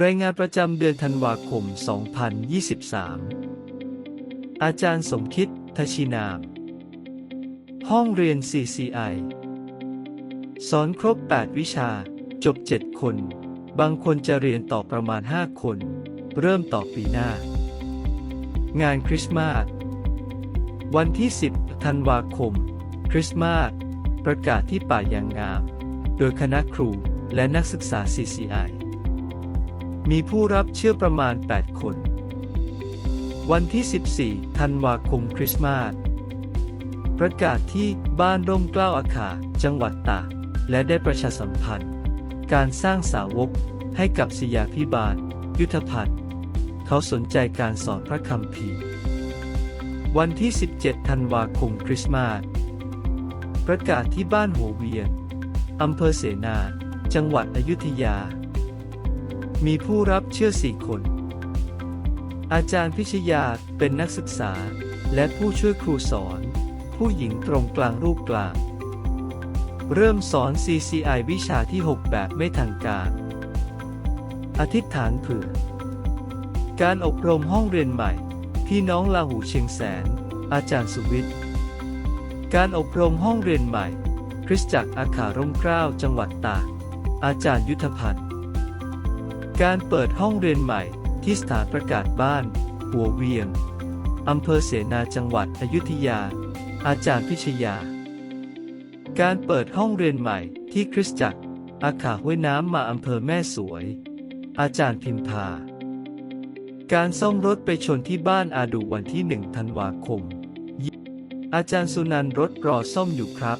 รายงานประจำเดือนธันวาคม 2023 อาจารย์สมคิด ทชินาม ห้องเรียน CCI สอนครบ 8 วิชา จบ 7 คน บางคนจะเรียนต่อประมาณ 5 คน เริ่มต่อปีหน้า งานคริสต์มาส วันที่ 10 ธันวาคม คริสต์มาส ประกาศที่ป่ายางงาม โดยคณะครูและนักศึกษา CCI มีผู้รับเชื่อประมาณ 8 คน วันที่ 14 ธันวาคมคริสต์มาส ประกาศที่บ้านร่มเกล้าอาคาจังหวัดตาก และได้ประชาสัมพันธ์ การสร้างสาวกให้กับศิยาพิบาล ยุทธพันธ์ เขาสนใจการสอนพระคัมภีวันที่ 17 ธันวาคมคริสต์มาส ประกาศที่บ้านหัวเวียงอำเภอเสนา จังหวัดอยุธยา มีผู้รับเชื่อสี่คน อาจารย์พิชยาเป็นนักศึกษา และผู้ช่วยครูสอน ผู้หญิงตรงกลางรูปกลาง เริ่มสอน CCI วิชาที่ 6 แบบไม่ทางการ อธิษฐานเผื่อ การอบรมห้องเรียนใหม่ พี่น้องลาหูเชียงแสน อาจารย์สุวิทย์ การอบรมห้องเรียนใหม่ คริสตจักรอาคาร่มเกล้าจังหวัดตาก อาจารย์ยุทธพันธ์ การเปิดห้องเรียนใหม่ที่สถานประกาศบ้าน หัวเวียง อำเภอเสนาจังหวัดอยุธยา อาจารย์พิชยา การเปิดห้องเรียนใหม่ที่คริสตจักร อาขาห้วยน้ำมาอำเภอแม่สวย อาจารย์พิมพา การซ่อมรถไปชนที่บ้านอาดูวันที่หนึ่งธันวาคม อาจารย์สุนันรถรอซ่อมอยู่ครับ